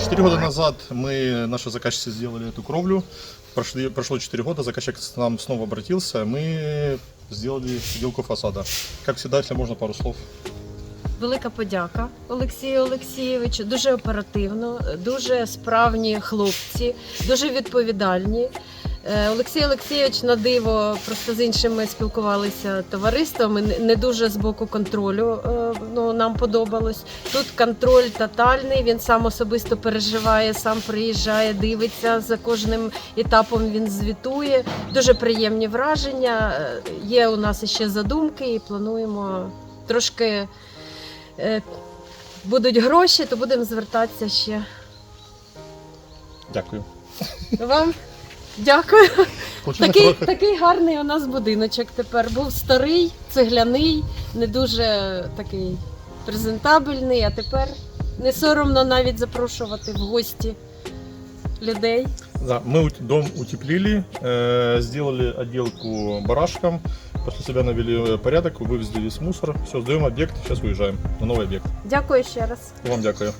Четыре года назад мы, наши заказчицы, сделали эту кровлю. Прошли, прошло 4 года, заказчик к нам снова обратился. Мы сделали отделку фасада. Как всегда, если можно, пару слов. Велика подяка Олексію Олексійовичу. Дуже оперативно, дуже справні хлопці, дуже відповідальні. Е, Олексій Олексійович на диво просто з іншими спілкувалися товариствами. не- дуже з боку контролю е, ну, нам подобалось. Тут контроль тотальний. Він сам особисто переживає, сам приїжджає, дивиться за кожним етапом. Він звітує. Дуже приємні враження. Е, Є у нас ще задумки, і плануємо трошки будуть гроші, то будемо звертатися ще. Дякую. Вам дякую. Получилось Такий, трохи- такий гарний у нас будиночок тепер. Був старий, цегляний, не дуже такий презентабельний, а тепер не соромно навіть запрошувати в гості людей. Да, мы ут- дом утеплили, э, сделали отделку барашком, после себя навели э, порядок, вывезли весь мусор. Все, сдаем объект, сейчас уезжаем на новый объект. Дякую ще раз. Вам дякую.